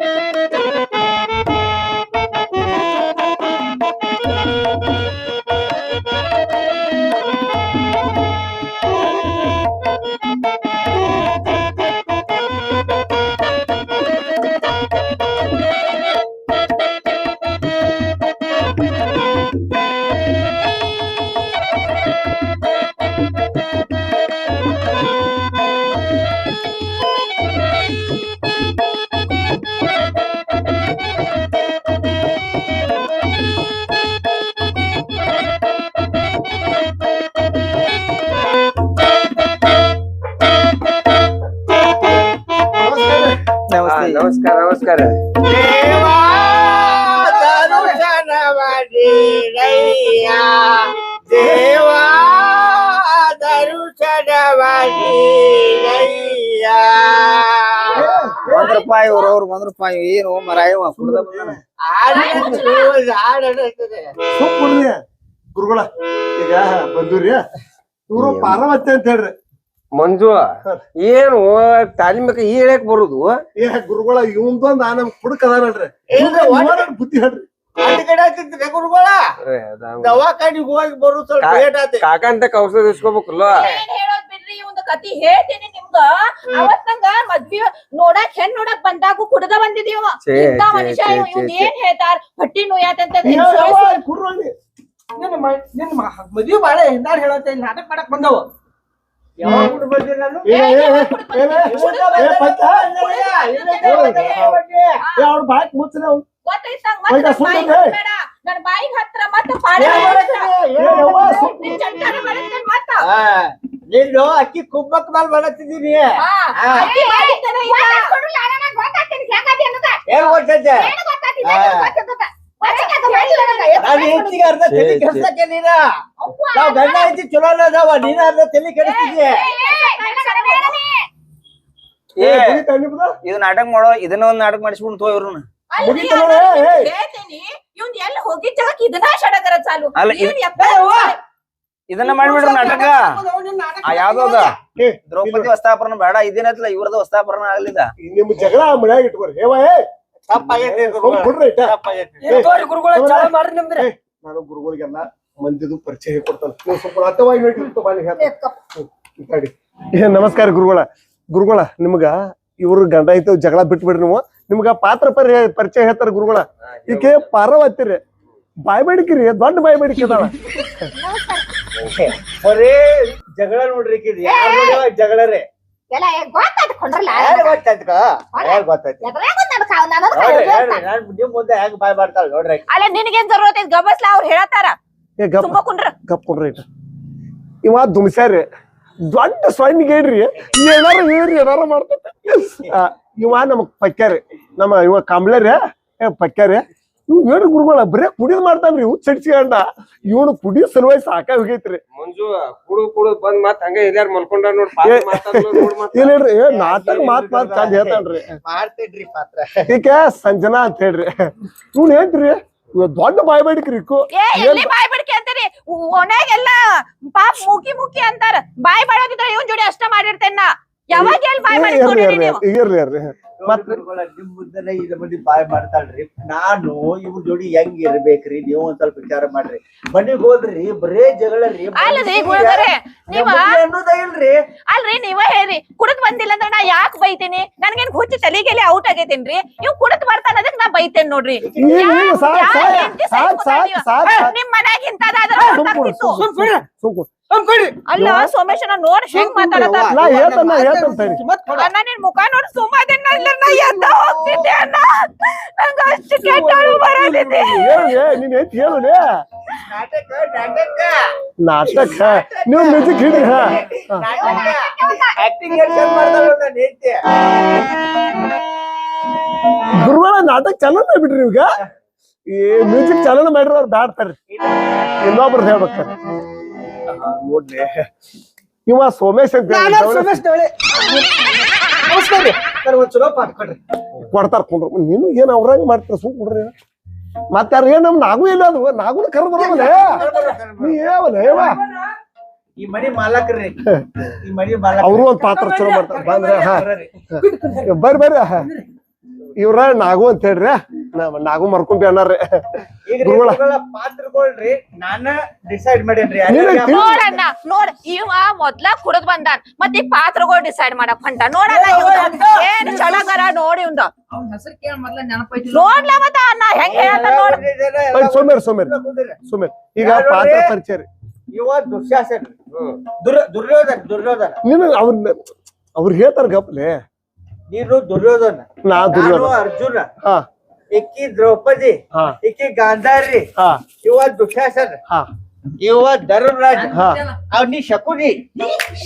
Música ಅವ್ರ ಒಂದ್ ರೂಪಾಯಿ ಏನು ಮರಾಯವ ಕುಡ್ದ ಬಂದಾನ. ಸುಮ್ ಕುಡ್ರಿ ಗುರುಗಳ ಈಗ ಬಂದೂರಿ. ಇವ್ರು ಪಾರ್ವತಿ ಅಂತ ಹೇಳ್ರಿ. ಮಂಜು ಏನು ತಾಲಿಮಕ ಈ ಹೇಳಕ್ ಬರುದು? ಏ ಗುರುಗಳ ಇವಂದೊಂದ್ ನಮ್ ಕುಡಕ್ ಅದಾನಲ್ರಿ. ಇವ್ನ್ದ್ ಬುದ್ಧಿ ಹೇಳ್ರಿ. ದವಾಖಾನಿಗೆ ಹೋಗಿ ಬರು ಸ್ವಲ್ಪ ಲೇಟ್ ಆತ ಕಾಕಂತ ಔಷಧ ಇಸ್ಕೋಬೇಕಲ್ಲ? ಏನ್ ಒಂದು ಕತಿ ಹೇಳ್ತೀನಿ ನಿಮ್ಗ ಅವತ್ ನಂಗ ಮದ್ವಿ ನೋಡಕ್ ಹೆಣ್ ನೋಡಕ್ ಬಂದಾಗೂ ಕುಡ್ದ ಬಂದಿದೀವ ಇಂತ ಮನುಷ್ಯ ಇವ್ನ್. ಏನ್ ಹೇಳ್ತಾರ ಹೊಟ್ಟಿ ನೋಯಾತಂತ ಅಂತ ನಿನ್ನ ನಿನ್ನ ಮದ್ವಿ ಬಾಳೆ ಹಿಂದಾಡ್ ಹೇಳತ್ತೆ ನಾಟಕ ಮಾಡಕ್ ಬಂದವ ಅವ್ರ ಬಾಯ್ಕ್ ಮುಚ್ಚನೆ ಬಾಯಿಗ್ ನನ್ ಹತ್ರ ಮತ್ತ ಪಾಡ ನೀನು ಅಕ್ಕಿ ಕುಪ್ಪಕ್ ಮೇಲೆ ಬರತ್ತಿದ್ದೀನಿ. ಏನ್ ಗೊತ್ತೈತೆ? ನಾನು ಹೆಂಡತಿಗೆ ಅರ್ಧ ತಲೆ ಕೆಡ್ಸಕ್ಕೆ ನೀನ? ನಾವ್ ಗಂಡ ಐತಿ ಚಲೋ ಅದಾವ ನೀನ ಅರ್ಧ ತಲೆ ನಿಮ್ದು? ಇದು ನಾಟಕ ಮಾಡೋ ಇದನ್ನ ಒಂದ್ ನಾಟಕ ಮಾಡಿಸ್ಬಿಟ್ಟು ತೋ ಇವ್ರನ್ನ. ಹೇಳ್ತೀನಿ ಇವ್ನ್ ಎಲ್ಲಿ ಜಾಗಕ್ಕೆ ಇದನ್ನ ಸಡಗರ ಚಾಲು ಅಲ್ಲ, ಇದು- ಏನ್ ಯಪ್ಪ ಇದನ್ನ ಮಾಡ್ಬಿಡ್ರಿ ನಾಟಕ. ಆ ಯಾವ್ದೋ ದ್ರೌಪದಿ ವಸ್ತಾಪರಣ ಬೇಡ ಇದೇನತ್ಲ ಇವ್ರದ ವಸ್ತಾಪರಣ ಆಗ್ಲಿದ ನಿಮ್ ಜಗಳ ಮನ್ಯಾಗ ಇಟ್ಕೊರಿ. ಏವ ಏ. ತಪ್ಪಾಗೈತೆ ಸುಮ್ ಕುಡ್ರಿ ಇಟ್ಟ. ತಪ್ಪಾಗೈತೆ. ಗುರುಗಳ ಚಾಲ ಮಾಡ್ರಿ ನಿಮ್ದ್ರೆ. ನಾನು ಗುರುಗಳಿಗೆಲ್ಲ ಮಂದಿದು ಪರಿಚಯ ಕೊಡ್ತಾನೆ. ನಮಸ್ಕಾರ ಗುರುಗಳ. ಗುರುಗಳ ನಿಮ್ಗ ಇವ್ರ ಗಂಡ ಐತೆ ಜಗಳ ಬಿಟ್ಬಿಡ್ರಿ ನೀವು. ನಿಮ್ಗ ಪಾತ್ರ ಪರಿ ಪರಿಚಯ ಹೇಳ್ತಾರ ಗುರುಗಳ. ಈಕೆ ಪಾರವತ್ತಿರಿ ಬಾಯ್ ಬೇಡಿಕಿರಿ ದೊಡ್ಡ ಬಾಯ್ ಬೇಡಿಕೆ ಬರೇ ಜಗಳ ನೋಡ್ರಿ ಕಿದ್ ಯಾರ್ ಎಲ್ಲ ಗೊತ್ತಾಯ್ತು? ಕೊಂಡ್ರಲ್ಲ ಮುಂದೆ ಬಾಯ್ ಮಾಡ್ತಾಳ ನೋಡ್ರಿ ಅಲ್ಲ ನಿನಗೇನ್ ಜರೂರತ್ ಗಬಸ್ಲ ಅವ್ರು ಹೇಳತಾರ ಏ ಗಪ್ ತುಂಬಾ ಗಪ್ ಕೊಡ್ರಿ ಇವ ದುಮ್ಸ್ಯಾರಿ ದೊಡ್ಡ ಸ್ವಾಮಿಗೇಡ್ರಿ ಏನಾರ ಹೇಳ್ರಿ ಏನಾರ ಮಾಡ್ತ ಇವ ನಮಗ್ ಪಕ್ಕ್ಯಾರಿ ನಮ್ಮ ಇವ ಕಾಂಬ್ಳರಿ ಏ ಇವ್ ಏನು ಗುರುಗಳ ಬರೇ ಕುಡಿದ್ ಮಾಡ್ತಾನ್ರಿ ಇವ್ ಚಡ್ಸ್ಕೊಂಡ ಇವನು ಕುಡಿಯ ಸಲುವಾಗಿ ಸಾಕ ಹೋಗೈತ್ರಿ. ಮಂಜು ಕುಡು ಕುಡು ಬಂದ್ ಮತ್ ಹಂಗ ಹಿರಿಯಾರ ಮಲ್ಕೊಂಡ ನೋಡ್ ಇಲ್ರಿ ನಾಟಕ ಮಾತ್ ಮಾತ್ ಚಂದ ಹೇಳ್ತಾನ್ರಿ ಮಾಡ್ತಿಡ್ರಿ ಪಾತ್ರ. ಈಗ ಸಂಜನಾ ಅಂತ ಹೇಳ್ರಿ. ಇವ್ನ ಏನ್ರಿ ಇವ ದೊಡ್ಡ ಬಾಯ್ ಬೇಡಿಕ್ರಿ ಎಲ್ಲಿ ಬಾಯ್ ಬೇಡಿಕೆ ಅಂತೀರಿ? ಒಣಗೆಲ್ಲ ಪಾಪ ಮುಖಿ ಮುಖಿ ಅಂತಾರ. ಬಾಯ್ ಬಾಡೋದಿದ್ರ ಇವನ್ ಜೋಡಿ ಅಷ್ಟ ಮಾಡಿರ್ತೇನ ನಾ. ಯಾವಾಗ ಎಲ್ಲಿ ಬಾಯ್ ಮಾಡಿಕೊಂಡಿರಿ ನೀವು? ಇರ್ಲಿ ಇರ್ಲಿ. ಮತ್ತೆ ನಿಮ್ ಮುಂದೆನೆ ಇದ ಮಂದಿ ಬಾಯ್ ಮಾಡ್ತಾಳ್ರಿ. ನಾನು ಇವ್ರ ಜೋಡಿ ಹೆಂಗ್ ಇರ್ಬೇಕ್ರಿ? ನೀವು ಒಂದ್ ಸ್ವಲ್ಪ ವಿಚಾರ ಮಾಡ್ರಿ. ಮನಿಗ್ ಹೋದ್ರಿ ಬರೇ ಜಗಳ ರೀ. ಅಲ್ರಿ ಗುರುಗಳೇ ನೀವ ಅನ್ನೋದ ಇಲ್ರಿ. ಅಲ್ರಿ ನೀವ ಹೇಳ್ರಿ ಕುಡದ್ ಬಂದಿಲ್ಲ ಅಂದ್ರೆ ನಾ ಯಾಕ್ ಬೈತೀನಿ? ನನ್ಗೇನ್ ಹುಚ್ಚ ತಲೆಗೆಲೆ ಔಟ್ ಆಗೈತೇನ್ರಿ? ಇವ್ ಕುಡತ್ ಬರ್ತಾನ ಅದಕ್ ನಾ ಬೈತೇನ್ ನೋಡ್ರಿ. ನೀವು? ನಿಮ್ ಮನ್ಯಾಗ ಇಂತದಾದ್ರ ಅಲ್ಲ ಸೋಮೇಶ್ ನೋಡ್ ಹೆಂಗ್ ಮಾತಾಡತಾರ ನಾ ಹೇಳ್ತಾನ ಹೇಳ್ತಾನ ತಡಿ ಅಣ್ಣ ನಿನ್ ಮುಖ ನೋಡಿ ಸುಮ್ಮದಿನ ನಾ ಎದ್ದ ಹೋಗ್ತಿದ್ದೆ ಅಣ್ಣ. ನಂಗ ಅಷ್ಟು ಕೆಟ್ಟಳು ಬರಲಿದೆ ಹೇಳು ನೀನ್ ಐತಿ ಹೇಳು ನಾಟಕ ನಾಟಕ. ನಾಟಕ. ನೀವು ಮ್ಯೂಸಿಕ್ ಹಿಡಿ ಹಾ. ಆಕ್ಟಿಂಗ್ ಏನ್ ಮಾಡ್ತಾಳ ನಾನು ಹೇಳ್ತೆ ಗುರುಗಳ ನಾಟಕ ಚಾಲನ ಬಿಡ್ರಿ ಈಗ ಈ ಮ್ಯೂಸಿಕ್ ಚಾಲನ ಮಾಡಿರ ಅವ್ರು ಬ್ಯಾಡ್ತಾರ್ರಿ ಇನ್ನೊಬ್ರು ಹೇಳ್ಬೇಕಾರೆ ನೋಡ್ಲಿ. ಇವ ಸೋಮೇಶ್ ಅಂತ ಹೇಳಿ ನಾನು ಸುಮೇಶ್ ದವಳೆ ನಮಸ್ಕಾರ ರೀ. ಸರ್ ಒಂದ್ ಚಲೋ ಪಾಠ ಕೊಡ್ರಿ. ಕೊಡ್ತಾರ ಕುಂಡ್ರು ನೀನು ಏನ್ ಅವ್ರಂಗ್ ಮಾಡ್ತಾರ? ಸುಮ್ ಕುಡ್ರಿ ಮತ್ತೆ ಯಾರು ಏನ್ ನಮ್ ನಾಗು ಇಲ್ಲ ಅದು. ನಾಗು ಕರೆದ್ ಬರೋಲ್ಲ ನೀ ಏವಲ್ಲ ಏವ ಈ ಮನಿ ಮಾಲಕ್ರಿ. ಈ ಮನಿ ಮಾಲಕ್ ಅವರು ಒಂದ್ ಪಾತ್ರ ಚಲೋ ಮಾಡ್ತಾರ. ಬಂದ್ರೆ ಹಾ. ಬರ್ರಿ ಬರ್ರಿ ಹಾ. ಇವ್ರ ನಾಗು ಅಂತ ಹೇಳ್ರಿ. ನಾಗು ಮರ್ಕೊಂಬಿ ಅಣ್ಣಾರ್ರಿ ಗುರುಗಳ. ಗುರುಗಳ ಪಾತ್ರಗಳ್ರಿ ನಾನ ಡಿಸೈಡ್ ಮಾಡೇನ್ರಿ. ನೀನೇ ಯಾರ್ಯಾರಿಗೆ ತಿಳ್- ನೋಡಣ್ಣ ನೋಡ್ ಇವ ಮೊದ್ಲ ಕುಡದ್ ಬಂದಾನ್ ಮತ್ ಈಗ ಪಾತ್ರಗಳು ಡಿಸೈಡ್ ಮಾಡಕ್ ಹೊಂಟ ನೋಡಣ್ಣ ಇವ್ನ್ದು. ಏನ್ ಚಳಗರ ನೋಡಿ ನೋಡ್ಲ ಮತ್ತ ಅಣ್ಣ ಹೆಂಗ್ ಈಗ ಪಾತ್ರ? ಪರಿಚಯ ರೀ. ಇವ ದುರ್ಯೋಧನ ದುರ್ಯೋಧನ. ಅವ್ರ ಅವ್ರು ಹೇಳ್ತಾರ ಗಪ್ಲೆ. ನೀನು ದುರ್ಯೋಧನ. ನಾ ನಾನು ದುರ್ಯೋಧನ ಅರ್ಜುನ. ಹಾ. ಇಕ್ಕಿ ದ್ರೌಪದಿ. ಹಾ. ಇಕ್ಕಿ ಗಾಂಧಾರಿ. ಹಾ. ಇವ ದುಶ್ಯಾಸನ ಹಾ. ಇವ ಧರ್ಮರಾಜ ಹಾ. ಅವ್ ನೀ ಶಕುನಿ.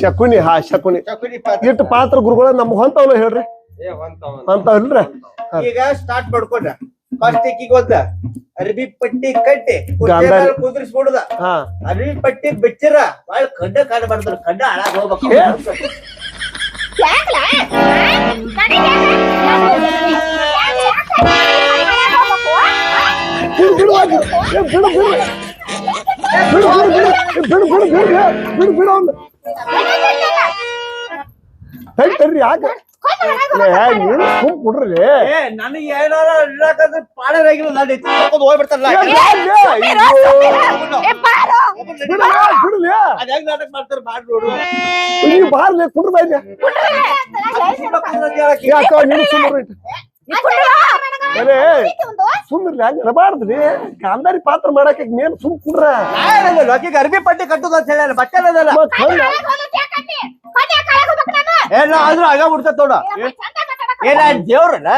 ಶಕುನಿ ಹಾ ಶಕುನಿ. ಶಕುನಿ ಪಾತ್ರ. ಇಟ್ಟು ಪಾತ್ರ ಗುರುಗಳ ನಮ್ಗ್ ಹೊಂತವಲ್ಲ ಹೇಳ್ರಿ. ಈಗ ಸ್ಟಾರ್ಟ್ ಮಾಡ್ಕೊಂಡ. ಫಸ್ಟ್ ಇಕ್ಕಿಗೆ ಒಂದ ಅರಬಿ ಪಟ್ಟಿ ಕಟ್ಟಿ. ಗಾಂಧಾರಿ. ಕುದುರಿಸ್ಬಿಡುದ ಹಾ. ಅರ್ಬಿ ಪಟ್ಟಿ ಬಿಚ್ಚಿರ. ಬಾಳ ಕಂಡ ಕಾಣಬಾರ್ದು. ಕಂಡ ಹಾಳಾಗ್ ಹೋಗ್ಬೇಕು. ಬಿಡು ಬಿಡು ಯಾಕೆ? ನೀನು ಸುಮ್ ಕುಡ್ರಿ ಏ ನನಗೆ ಏನಾರ ಇಡಾಕಂದ್ರೆ ಪಾಡರಾಗಿಲ್ಲ ನಾನು ಹೋಗ್ಬಿಡ್ತಾರಲ್ಲ. ಬಿಡುಲೇ. ಹೆಂಗ್ ನಾಟಕ ಮಾಡ್ತಾರೆ ಮಾಡಿ ನೋಡು. ನೀವ್ ಬಾರ್ಲೆ ಕುಡ್ರ ಬಾಯ್ಲೆ ಯಾಕ ನೀನು ಸುಮ್ಮನೆ ಸುಮ್ಮಿರ್ಲಿ ಹಂಗ ಇರಬಾರ್ದ್ರಿ. ಕಾಂದಾರಿ ಪಾತ್ರ ಮಾಡಕ್ ಮೇನ್ ಸುಮ್ ಕುಡ್ರ. ಲೋಕಿಗೆ ಅರ್ಬಿ ಪಟ್ಟಿ ಕಟ್ಟುದು ಅಂತ ಹೇಳಿ ಬಟ್ಟೆ ಅದಲ್ಲ ಏನ ಆದ್ರೂ ಆಗ ಬಿಡ್ತದ ನೋಡ. ಏನ ದೇವ್ರಲ್ಲ.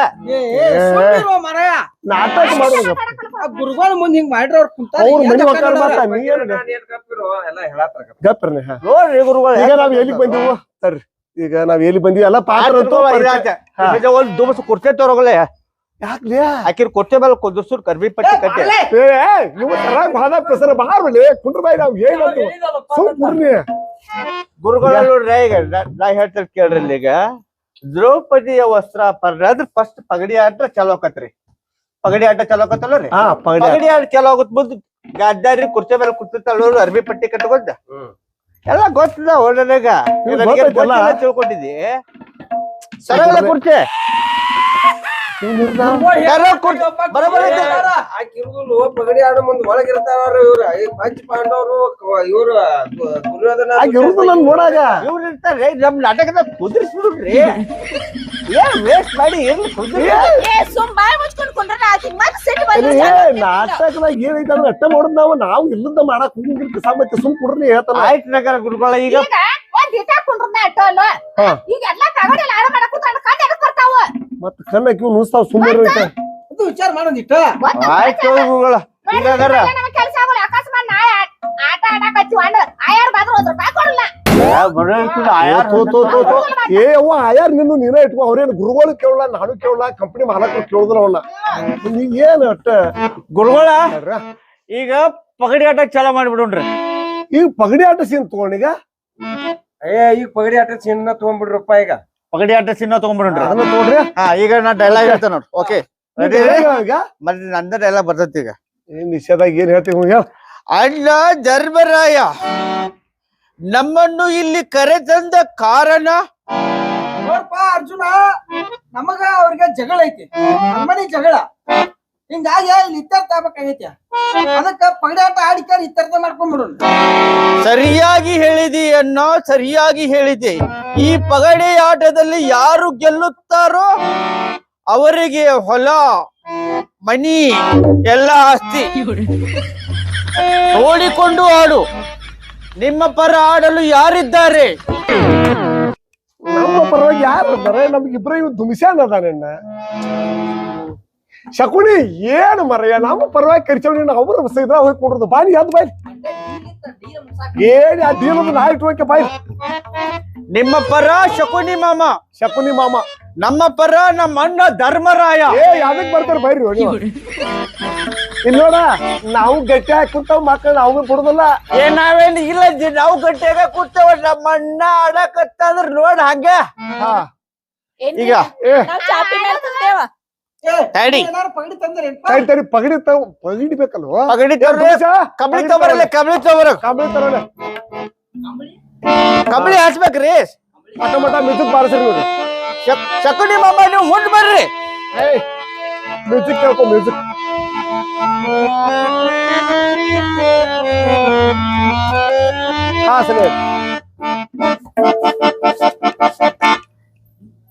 ನಾಟಕ ಮಾಡುವ ಗುರುಗಳ ಮುಂದೆ ಹಿಂಗ್ ಮಾಡ್ರಿ ಅವ್ರ ಕುಂತಾರ ಅವ್ರ ಮನಿ ಮಕ್ಕಳ ಮಾತ ನೀ ಏನ್ ನಾನ್ ಏನ್ ಕಪ್ಪಿರೋ ಎಲ್ಲ ಹೇಳತ್ತಾರ ನೋಡ್ರಿ ಗುರುಗಳ. ಈಗ ನಾವ್ ಎಲ್ಲಿಗೆ ಬಂದಿವು? ಸರಿ ಈಗ ನಾವ್ ಎಲ್ಲಿ ಬಂದಿವಿ? ಎಲ್ಲ ಪಾತ್ರ. ಒಂದ್ ದುಮಸ್ ಕುರ್ತೆ ತರೋಗಲ್ಲ ಯಾಕ್ಲೆ? ಆಕಿರ್ ಕೊಟ್ಟೆ ಮೇಲೆ ಕುದುರ್ಸುರ್ ಕರ್ಬಿ ಪಟ್ಟಿ ಕಟ್ಟೆ. ಏ ನೀವು ತರಾಗ್ ಬಾದ ಪೆಸರ ಬಾರ್ಬಿಡಿ ಕುಂಡ್ರಬಾಯಿ ನಾವ್ ಏನಂತ ಸುಮ್ ಕುಡ್ರಿ. ಗುರುಗಳ ನೋಡ್ರಿ ಈಗ ನಾ- ಹೇಳ್ತಾರೆ ಕೇಳ್ರಿ ಈಗ ದ್ರೌಪದಿಯ ವಸ್ತ್ರ ಪರ್ನ್ಯಾದ್ ಫಸ್ಟ್ ಪಗಡಿ ಆಟ ಚಲೋ ಆಕತ್ರಿ. ಪಗಡಿ ಆಟ ಚಲೋ ಆಕತ್ತಲ್ಲ ರೀ? ಹಾ ಪಗಡಿ ಆಟ. ಚಲೋ ಆಗುತ್ತ ಮುಂದ್ ಗದ್ದಾರಿ ಕುರ್ಚಿ ಮೇಲೆ ಕುರ್ತಿರ್ತಾಳ ನೋಡ್ರಿ ಅರ್ಬಿ ಪಟ್ಟಿ ಕಟ್ಕೊಂಡ. ಎಲ್ಲ ಗೊತ್ತದ ಒಳ್ಳೆನಾಗ? ತಿಳ್ಕೊಂಡಿದ್ದಿ. ಸರಳ ಕುರ್ಚಿ. ಆಕಿರುದು ಪಗಡಿ ಆಡೋ ಮುಂದ್ ಇವ್ರ. ಪಂಚ ಪಾಂಡವರು ಇವ್ರು ದು- ದುರ್ಯೋಧನ ಆಗ ನನ್ ನೋಡಾಗ ಇವ್ರು ಇರ್ತಾರೆ. ನಮ್ ನಾಟಕದಾಗ ಕುದುರಿಸ್ಬಿಡ್ರಿ. ಏನ್ ವೇಸ್ಟ್ ಮಾಡಿ ಕುದುರಿ ನಾಟಕದಾಗ ಏನೈತೆ ಅಂದ್ರೆ ಅಟ್ಟ ಮಾಡೋದ್ ನಾವು. ನಾವು ಇಲ್ಲದ ಮಾಡಕ್ ಹೋಗಿರ್ತೀವಿ ಸಾಮರ್ಥ್ಯ ಸುಮ್ ಕುಡ್ರಿ ಹೇಳ್ತಾರ ಆಯ್ತು ನಗರ ಗುರುಗಳ ಈಗ ಈಗ ಎಲ್ಲಾ ತಗಡೆಲ್ಲ ಆಡ ಮಾಡಕ್ ಕೂತ್ಕೊಂಡು ಎದಕ್ ಬರ್ತಾವ? ಮತ್ ಕಣ್ಣಾಕಿ ನುಸ್ತಾವ್ ಸುಮ್ಮನೆ ಅದು ವಿಚಾರ ಮಾಡೋದಿಟ್ಟ ಆಯ್ತು ಗುರುಗಳ ಈಗ ಅದಾರ. ನಮ್ ಕೆಲ್ಸ ಆಗೋಲ್ಲ. ಅಕಸ್ಮಾತ್ ನಾಳೆ ಆಟ ಆಡಕ್ ಹಚ್ಚಿ ಆಯಾರ್ ಬಾದ್ರ ಒಂದ್ ರೂಪಾಯಿ ಕೊಡಲ್ಲ. ಏ ಅವ್ವ ಆಯಾರ್ ನಿಂದು ನೀನೇ ಇಟ್ಕೋ. ಅವ್ರೇನ್ ಗುರುಗಳು ಕೇಳಲ್ಲ ನಾನು ಕೇಳಲ್ಲ ಕಂಪನಿ ಮಾಲಕರು ಕೇಳುದ್ರ ಅವನ್ನ ನೀ ಏನ್ ಅಟ್ಟ? ಗುರುಗಳ ಈಗ ಪಗಡಿ ಆಟ ಚಾಲ ಮಾಡ್ಬಿಡೋಣ್ರಿ. ಈಗ ಪಗಡಿ ಆಟ ಸೀನ್ ತಗೊಂಡೀಗ ಏ ಈಗ ಪಗಡಿ ಆಟ ಚಿನ್ನ ತಗೊಂಡ್ಬಿಡ್ರಪ್ಪ ಈಗ. ಪಗಡಿ ಆಟ ಚಿನ್ನ ತಗೊಂಡ್ಬಿಡ್ರಿ ಅದನ್ನ ತಗೊಂಡ್ರಿ? ಹಾ ಈಗ ನಾ ಡೈಲಾಗ್ ಹೇಳ್ತೇನೆ ನೋಡ್ರಿ ಓಕೆ ರೆಡಿ ಈಗ. ಮತ್ತೆ ನಂದ ಡೈಲಾಗ್ ಬರ್ತೈತಿ ಈಗ. ಏನ್ ನಿಷೇಧಾಗ ಏನ್ ಹೇಳ್ತೀವಿ ಹೇಳ ಅಣ್ಣ ಧರ್ಮರಾಯ ನಮ್ಮನ್ನು ಇಲ್ಲಿ ಕರೆತಂದ ಕಾರಣ? ನೋಡ್ಪ ಅರ್ಜುನ ನಮಗ ಅವ್ರಿಗೆ ಜಗಳ ಐತಿ. ನಮ್ಮನೆ ಜಗಳ. ಹಿಂಗಾಗಿ ಇಲ್ಲಿ ಇತ್ಯರ್ಥ ಆಗ್ಬೇಕಾಗೈತಿ. ಅದಕ್ಕ ಪಗಡಾಟ ಆಡಿಕಾರ ಇತ್ಯರ್ಥ ಮಾಡ್ಕೊಂಡ್ಬಿಡೋಣ ಸರಿಯಾಗಿ ಹೇಳಿದಿ ಅನ್ನೋ ಸರಿಯಾಗಿ ಹೇಳಿದೆ. ಈ ಪಗಡೆ ಆಟದಲ್ಲಿ ಯಾರು ಗೆಲ್ಲುತ್ತಾರೋ ಅವರಿಗೆ ಹೊಲ ಮನಿ ಎಲ್ಲ ಆಸ್ತಿ. ಓಡಿಕೊಂಡು ಆಡು. ನಿಮ್ಮ ಪರ ಆಡಲು ಯಾರಿದ್ದಾರೆ? ನಮ್ಮ ಪರವಾಗಿ ಯಾರು ಇದ್ದಾರೆ? ನಮ್ಗೆ ಇಬ್ರ ಇವ್ ದುಮಿಸ್ಯಾನ ಅದಾನಣ್ಣ ಶಕುನಿ ಏನು ಮರಯ್ಯ ನಮ್ಮ ಪರವಾಗಿ ಕರಿಚವಣಿ ಅವ್ರ ಇದ್ರ ಹೋಗಿ ಕೊಡೋದು. ಬಾನಿ ಯಾವ್ದು ಬಾಯ್? ಏನ್ ಆ ಡೀಲದು ನಾ ಇಟ್ಕೋಕೆ ಬಾಯ್? ನಿಮ್ಮ ಪರ ಶಕುನಿ ಮಾಮ. ಶಕುನಿ ಮಾಮ. ನಮ್ಮ ಪರ ನಮ್ಮ ಅಣ್ಣ ಧರ್ಮರಾಯ. ಏ ಯಾವ್ದಕ್ ಬರ್ತಾರೆ ಬೈರಿ ಇಲ್ಲಿ ನೋಡ ನಾವು ಗಟ್ಟಿ ಹಾಕಿ ಕುಂತಾವ್ ಮಕ್ಕಳು ನಾವು ಬಿಡುದಿಲ್ಲ ಏ ನಾವೇನ್ ಇಲ್ಲ ನಾವು ಗಟ್ಟಿಯಾಗ ಕೂತೇವ. ನಮ್ಮ ಅಣ್ಣ ಆಡಕತ್ತಂದ್ರ ನೋಡ್ ಹಂಗ. ಹಾ. ಈಗ ಏ. ನಾವ್ ಚಾಪಿ ಮೇಲೆ ಕುಂತೇವ. ತಡಿ. ತಡಿ ತಡಿ ಪಗಡಿ ತಗೋ ಪಗಡಿ ಬೇಕಲ್ವ? ಪಗಡಿ ಕಬಳಿ ತಗೋರಲ್ಲ ಕಬಳಿ ತಗೋರ ಕಬಳಿ ತರೋಣ ಕಬಳಿ? ಹಚ್ಬೇಕ್ರಿ ಮಟ ಮಟ ಮ್ಯೂಸಿಕ್ ಬಾರಿಸ್ರಿ ನೋಡಿ. ಶಕುನಿ ಮಾಮ ನೀವು ಹುಟ್ಟು ಬರ್ರಿ. ಏಯ್ ಮ್ಯೂಸಿಕ್ ಕೇಳ್ಕೊ ಮ್ಯೂಸಿಕ್. ಹಾ ಸರಿ.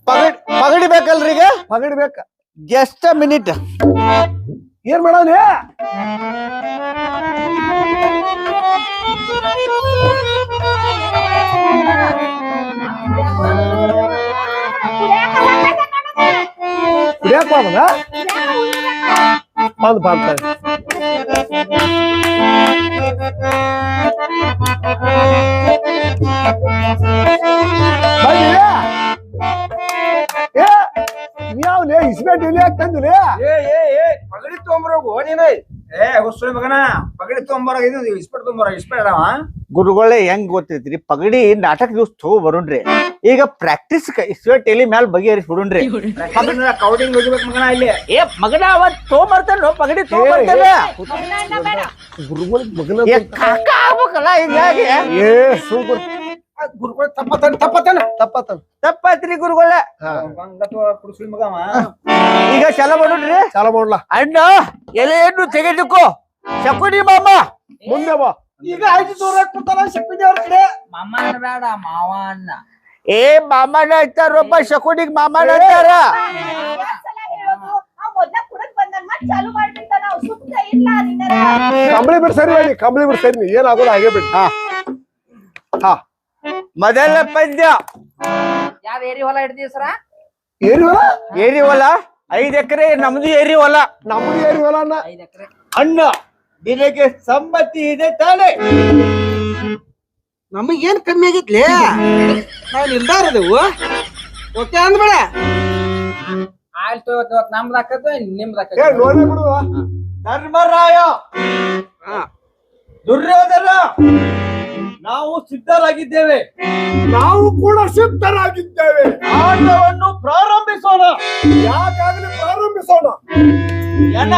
ಪಗಡಿ ಪಗಡಿ ಬೇಕಲ್ರಿ ಈಗ? ಪಗಡಿ ಬೇಕ. ಜಸ್ಟ್ ಮಿನಿಟ್ ಏನ್ ಮಾಡೋಣ ಕುಡಿಯಾಕ ಬಂದ ಬಂದ್ ಬಂದ ಏ ಏ ಏ ಪಗಡಿ ತೊಂಬರೋಗು ನೀನ ಏ ಮಗನ ಪಗಡಿ ತೊಗೊಂಬರ ಇದು ಇಸ್ಪೆಟ್ ತೊಗೊಂಬರ ಇಸ್ಪೆಟ್ ಅದಾವ ಗುರುಗಳೇ ಹೆಂಗ್ ಗೊತ್ತೈತ್ರಿ ಪಗಡಿ ನಾಟಕ ದಿವಸ ತಗೋ ಬರೋಣ್ರಿ ಈಗ ಪ್ರಾಕ್ಟೀಸ್ ಎಲಿ ಮ್ಯಾಲ ಬಗೆಹರಿಸಿ ಬಿಡೋಣ್ರಿ ಕೌಡಿಂಗ್ ಹೋಗ್ಬೇಕು ಮಗನ ಇಲ್ಲಿ ಏ ಮಗನ ಅವತ್ ತಗೊಂಬರ್ತಾನ ಪಗಡಿ ತಗೊಂಬರ್ತಾನೆ ಗುರುಗಳ ಮಗನ ಕಾಕ ಆಗ್ಬೇಕಲ್ಲ ಹಿಂಗಾಗಿ ಏ ಗುರುಗಳು ತಪ್ಪತನ ತಪ್ಪತನ. ತಪ್ಪತ್ತನ ತಪ್ಪತ್ರಿ ಗುರುಗಳ. ಕುಡ್ಸುಳಿ ಮಗವ ಈಗ ಚಲ ಮಾಡ್ರಿ ಚಲ ಮಾಡ್ಲಾ ಅಣ್ಣ ಎಲೆಯನ್ನು ತೆಗೆದುಕೋ. ಶಕುನಿ ಮಾಮ. ಮುಂದೆ ಬಾ. ಈಗ ಐದು ದೂರ ಕೂತಾನ ಶಕ್ತಿ ಅವ್ರ ಕಡೆ. ಏ ಮಾಮನ ಅಂತಾರೊಬ್ಬ ಶಕುನಿಗ್ ಮಾಮನ ಅಂತಾರ ಮೊದ್ಲ ಕುಡಕ್ ಬಂದನ್ ಮತ್ ಚಾಲು ಮಾಡ್ಬಿಡ್ತಾನ ಅವ್ ಸುತ್ತ ಇಲ್ಲ ನಿನ್ನರ ಕಂಬಳಿ ಬಿಡ್ಸರಿ ಕಂಬಳಿ ಬಿಡ್ಸರಿ ಏನಾಗೋದು ಹಾಗೆ ಬಿಡ್. ಹಾ. ಹಾ. ಮೊದಲ ಪದ್ಯ. ಯಾವ ಏರಿ ಹೊಲ ಇಡ್ತೀವಿ ಸರ? ಏರಿ ಹೊಲ? ಏರಿ ಹೊಲ? ಐದ್ ಎಕರೆ ನಮ್ದು ಏರಿ ಹೊಲ. ನಮ್ದು ಏರಿ ಹೊಲ ಅನ್ನ ಐದ್ ಎಕರೆ. ಅಣ್ಣ ನಿನಗೆ ಸಮ್ಮತಿ ಇದೆ ತಾನೆ. ನಮಗೇನ್ ಏನ್ ಕಮ್ಮಿ ಆಗೈತ್ಲಿ? ನಾವ್ ನಿಲ್ದಾರದವು ಓಕೆ ಅಂದ್ಬೇಡ ಆಯ್ತು ಇವತ್ತು ಇವತ್ತು ನಮ್ದು ಹಾಕತ್ತು ನಿಮ್ದು ಏ ಹಾಕತ್ತು ನೋಡಿ ಬಿಡು. ಧರ್ಮರಾಯ. ದುರ್ಯೋಧನ. ನಾವು ಸಿದ್ಧರಾಗಿದ್ದೇವೆ ನಾವು ಕೂಡ ಸಿದ್ಧರಾಗಿದ್ದೇವೆ ಆಟವನ್ನು ಪ್ರಾರಂಭಿಸೋಣ ಯಾಕಾಗಲಿ ಪ್ರಾರಂಭಿಸೋಣ ಏನ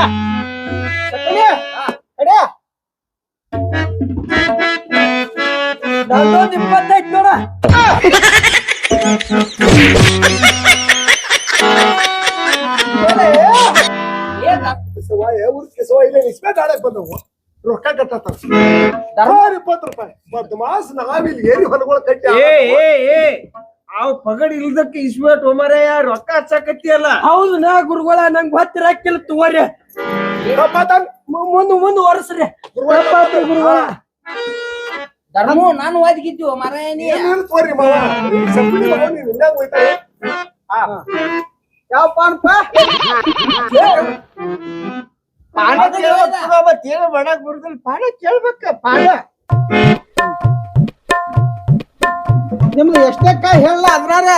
ನೋಡ ಕಿಸವ ಏ ಊರ್ ಕಿಸವ ಇಲ್ಲೇ ಆಡಕ್ ಬಂದವು ರೊಕ್ಕ ಕಟ್ಟತ್ತ ಇಪ್ಪತ್ತು ರೂಪಾಯಿ. ಬದ್ಮಾಸ್ ನಾವಿಲ್ಲಿ ಏರಿ ಹೊಲಗಳು ಕಟ್ಟಿ ಏ ಏ ಏ ಅವ್ ಪಗಡಿ ಇಲ್ದಕ್ಕೆ ಇಸ್ಬೇಟ್ ರೊಕ್ಕ ಹಚ್ಚಾಕತ್ತಿಯಲ್ಲ? ಹೌದು ನಾ ಗುರುಗಳ ನಂಗ್ ಗೊತ್ತಿರಾಕಿಲ್ಲ ತಗೋರಿ. ಮುಂದ ಮುಂದ್ ಮುಂದ್ ಒರ್ಸ್ರಿ. ಗುರುಗಳ ಧರ್ಮ ನಾನು ಓದಿಗಿದ್ದು ಮರ ನೀ ಏನ್ ಹೇಳ್ ತೋರಿ ಮಾವ? ಈ ಪಾನ ಏನು ಮಾಡಕ್ ಬರುದಿಲ್ಲ ಪಾನ ಕೇಳ್ಬೇಕ ಪಾನ ನಿಮ್ದು ಎಷ್ಟೇ ಕಾಯಿ ಹೇಳಲ್ಲ ಅದ್ರಾರ?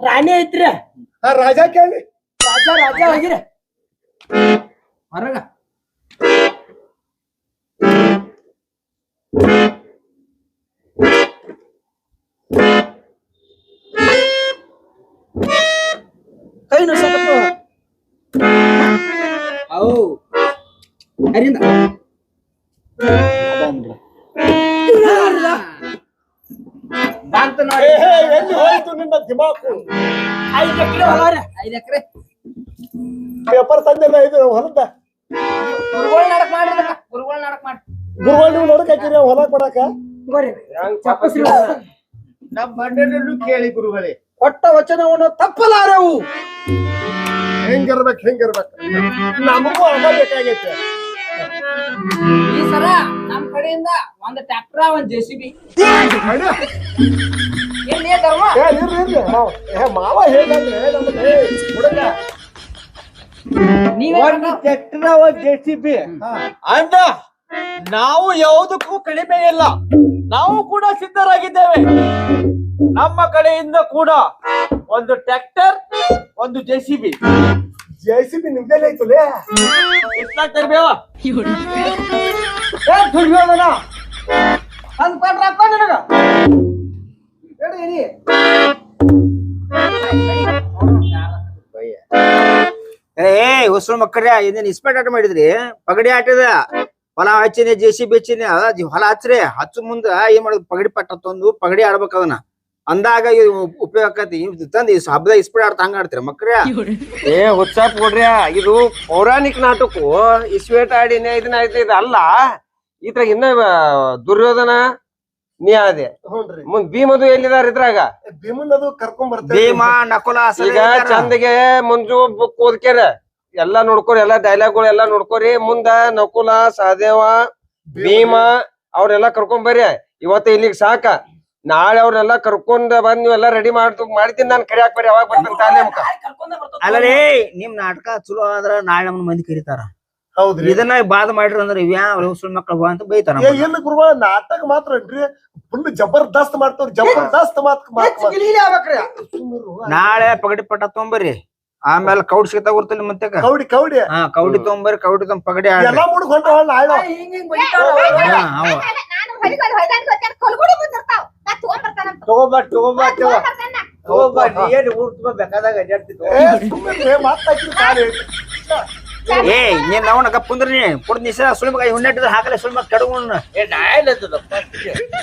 ರಾಣಿ ಐತ್ರಿ. ಆ ರಾಜ ಕೇಳಿ. ರಾಜ ರಾಜ ಆಗಿರ. ಹೊರಗ. ಕೈ ನುಸಕತ್ತು ಅವು ಅರಿಂದ. ಎಲ್ಲಿ ಹೋಯ್ತು ದಿಮಾಕು? ಐದು ಎಕರೆ ಹೊಲ ಎಕರೆ. ಪೇಪರ್ ತಂದಿಲ್ಲ ಇದು ಹೊಲದ. ಗುರುಗಳ ನಾಟಕ ಮಾಡ್ರಿ ಗುರುಗಳ ನಾಟಕ ಗುರುಗಳ ನೀವು ನೋಡಕ್ ಹಾಕಿರಿ ಹೊಲ ಕೊಡಾಕ ನಮ್ಮ ಮಣ್ಣಲ್ಲೂ ಕೇಳಿ ಗುರುಗಳೇ. ಕೊಟ್ಟ ವಚನವನ್ನು ತಪ್ಪಲಾರವು. ಹೆಂಗಿರ್ಬೇಕು ಹೆಂಗಿರ್ಬೇಕು. ನಮಗೂ ಹಣ ಬೇಕಾಗೈತೆ. ಈ ಸಲ ನಮ್ ಕಡೆಯಿಂದ ಒಂದ್ ಟ್ರ್ಯಾಕ್ಟರ್ ಒಂದ್ ಜೆ ಸಿ ಬಿ ಏನ್ ಏ ಧರ್ಮ ಏ, ಇರ್ಲಿ, ಇರ್ಲಿ. ಮಾವ ಏ, ಮಾವ ಹೇಳಂದ್ರೆ ನಮ್ಗೆ ಏ, ಹುಡುಗ ನೀವೇ ಒಂದು ಟ್ರ್ಯಾಕ್ಟರ್ ಒಂದ್ ಜೆ ಸಿ ಬಿ ನಾವು ಯಾವುದಕ್ಕೂ ಕಡಿಮೆ ಇಲ್ಲ. ನಾವು ಕೂಡ ಸಿದ್ಧರಾಗಿದ್ದೇವೆ. ನಮ್ಮ ಕಡೆಯಿಂದ ಕೂಡ ಒಂದು ಟ್ರ್ಯಾಕ್ಟರ್ ಒಂದು J C B. J C B ನಿಮ್ದೆಲ್ಲ ಏ ಉಸ್ರು ನಿನಗ. ಹೇಳಿ ಏ ಮಕ್ಕಳ್ಯ ಇದೇನ್ ಇಸ್ಪೆಟ್ ಆಟ ಮಾಡಿದ್ರಿ? ಪಗಡಿ ಆಟದ ಹೊಲ ಹಚ್ಚಿನಿ ಜೆ ಸಿ ಬಿ ಹಚ್ಚಿನಿ ಅದ ಹೊಲ ಹಚ್ಚ್ರಿ ಹಚ್ಚ ಮುಂದ ಏನ್ ಮಾಡುದು ಪಗಡಿ ಪಟ್ಟ ತಂದು ಪಗಡಿ ಆಡ್ಬೇಕು ಅದನ್ನ. ಅಂದಾಗ ಉಪಯೋಗ ಆಕತಿ. ತಂದ್ ಈ ಹಬ್ಬದ ಇಸ್ಪೀಡ್ ಆಡ್ತಾ ಹಂಗ ಆಡ್ತೀರ ಮಕ್ಳ್ಯ ಏ ಹುಚ್ಚಾಪ್ ಕೊಡ್ರಿ ಇದು ಪೌರಾಣಿಕ ನಾಟಕ ಇಸ್ವೇಟ್ ಆಡಿನೇ ಇದನ್ನ ಆಯ್ತು ಇದಲ್ಲ ಅಲ್ಲ ಇದ್ರಾಗ ಇನ್ನ ದುರ್ಯೋಧನ ನೀ ಅದೇ ಮುಂದ್ ಭೀಮದು ಎಲ್ಲಿದಾರ ಇದ್ರಾಗ? ಭೀಮನ್ ಅದು ಕರ್ಕೊಂಡ್ ಬರ್ತಾರೆ. ಭೀಮ ನಕುಲ ಈಗ ಚಂದಗೆ ಮಂಜು ಬುಕ್ ಓದ್ಕ್ಯಾರ ಎಲ್ಲಾ ನೋಡ್ಕೊರಿ ಎಲ್ಲಾ ಡೈಲಾಗ್ಗಳು ಎಲ್ಲಾ ನೋಡ್ಕೊರಿ. ಮುಂದ ನಕುಲ ಸಹದೇವ ಭೀಮ ಅವ್ರೆಲ್ಲಾ ಕರ್ಕೊಂಡ್ ಬರ್ರಿ. ಇವತ್ತ ಇಲ್ಲಿಗೆ ಸಾಕ. ನಾಳೆ ಅವ್ರನ್ನೆಲ್ಲ ಕರ್ಕೊಂಡ್ ಬಂದ್ ನೀವೆಲ್ಲಾ ರೆಡಿ ಮಾಡ್ತು ಮಾಡ್ತೀನಿ ನಾನು ಕರಿಯಾಕ್ ಬರ್ರಿ ಅವಾಗ ಬರ್ತಾನೆ ತಾನೇ ಮುಖ. ಅಲ್ಲರೇ ನಿಮ್ ನಾಟಕ ಚಲೋ ಆದ್ರ ನಾಳೆ ನಮ್ಮ ಮಂದಿ ಕರೀತಾರ. ಹೌದ್ರಿ. ಇದನ್ನ ಬಾದ್ ಮಾಡ್ರಿ ಅಂದ್ರೆ ಇವ್ಯಾವ ಸುಳ್ ಮಕ್ಳು ಬಾ ಅಂತ ಬೈತಾರ ಏ ಇಲ್ಲ ಗುರುಗಳ ನಾಟಕ ಮಾತ್ರ ಫುಲ್ ಜಬರ್ದಸ್ತ್ ಮಾಡ್ತಾವ್ರಿ ಜಬರ್ದಸ್ತ್ ಮಾತ್ ಮಾತ್ ಮಾತ್. ಸುಮ್ನಿರು. ನಾಳೆ ಪಗಡಿ ಪಟ್ಟ ತೊಂಬರ್ರಿ ಆಮೇಲೆ ಕೌಡ್ ಸಿಗ್ತಾ ಗೊತ್ತಿಲ್ಲ ಮತ್ತೆ ಕೌಡಿ ಕೌಡಿ. ಹಾ ಕೌಡಿ ತೊಂಬರ್ರಿ ಕೌಡಿ ತೊಂಬ ಪಗಡಿ ಆಡ್ರಿ. ಎಲ್ಲಾ ಹಾ, ಅವ. ನಾನು ನಾ ತಗೊಂಡ್ಬರ್ತಾನಂತ ತಗೊಂಬ ತಗೊಂಬ ತಗೋ. ತಗೊಂಡ್ಬರ್ತಾನ ತಗೊಂಬ ನೀ ಏನ್ ಊರ್ ತುಂಬಾ ಬೇಕಾದಾಗ ಅಡ್ಡಾಡ್ತಿದ್ವು ಏ ಸುಮ್ಮನೆ ಮಾತಾಡ್ತೀನಿ ಕಾಲೇ ಏ ನೀನ್ ಅವನ ಕುಂದ್ರಿ ನೀ ಕುಡ್ದ ನಿಸ ಹುಣ್ಣೆಟ್ಟಿದ್ರೆ ಹಾಕಲೆ ಕೆಡಗುಣ. ಏ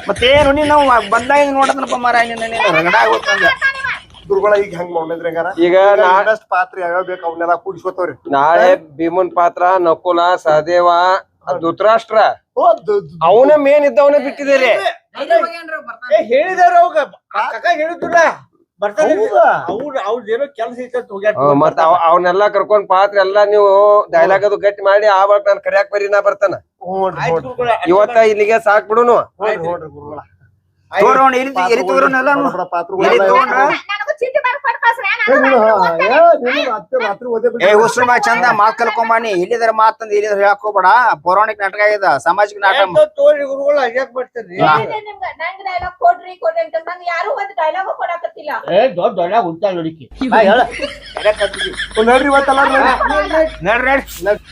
ಮತ್ತೇನು ನೀ ನಾವು ಬಂದಾಗ ನೋಡದನಪ್ಪ ಮಾರಾಯ ನಿನ್ನ ನೀನು ರಗಡ ಆಗೋತಂದ ಗುರುಗಳ ಈಗ ಹೆಂಗ್ ಮಾಡಿದ್ರಿ ಹಂಗಾರ? ಈಗ ನಾ ಇನ್ನಷ್ಟು ಪಾತ್ರ ಯಾವ್ಯಾವ ಬೇಕು ಅವನ್ನೆಲ್ಲ ಕೂಡಿಸ್ಕೋತವ್ರಿ. ನಾಳೆ ಭೀಮನ್ ಪಾತ್ರ ನಕುಲ ಸಹದೇವ ಧೃತರಾಷ್ಟ್ರ. ಅವನ ಮೇನ್ ಇದ್ದವನ ಬಿಟ್ಟಿದ್ದೀರಿ. ಹೇಳಿದಾರ ಅವಾಗ. ಅಂತ ಹೋಗ್ಯಾರ. ಮತ್ತ ಅವ- ಅವನ್ನೆಲ್ಲ ಕರ್ಕೊಂಡ್ ಪಾತ್ರ ಎಲ್ಲಾ ನೀವು ಡೈಲಾಗ್ ಅದು ಗಟ್ಟಿ ಮಾಡಿ ಆವಾಗ ನಾನು ಕರಿಯಾಕ್ ಬರೀ ನಾ ಬರ್ತಾನ. ಇವತ್ತ ಇಲ್ಲಿಗೆ ಸಾಕ್ ಬಿಡುನು. ಹ್ಞೂನ್ರಿ, ಚೀಟಿ ಬರ್ದ್ ಕೊಟ್ಟು ಕಳ್ಸ್ರಿ, ನಾನು ರಾತ್ರಿ ಏ. ಉಸ್ರು ಮಾ ಚಂದ ಮಾತ್ ಕಲ್ಕೊಂಬಾನಿ ಇಲ್ಲಿದ್ರೆ ಮಾತಂದ್ ಎಲ್ಲಿದಾರ ಹೇಳಕ್ ಹೋಗ್ಬೇಡ ಪೌರಾಣಿಕ ನಾಟಕ ಇದ ಸಾಮಾಜಿಕ ನಾಟಕ. ತೋರಿ ಗುರುಗಳು ಅಡ್ಯಾಕ್ ಬರ್ತೀರಿ ಹೇಳಿದೆ ನಿಮ್ಗ. ನಂಗ್ ಡೈಲಾಗ್ ಕೊಡ್ರಿ ಕೊಡ್ರಿ ಅಂತ ನಂಗ್ ಯಾರು ಒಂದ್ ಡೈಲಾಗ್ ಕೊಡಕತ್ತಿಲ್ಲ. ಏ ದೊಡ್ಡ ನೋಡಿಕಿ ಬಾ ಹೇಳ. ನಡ್ರಿ ನಡ್ರಿ.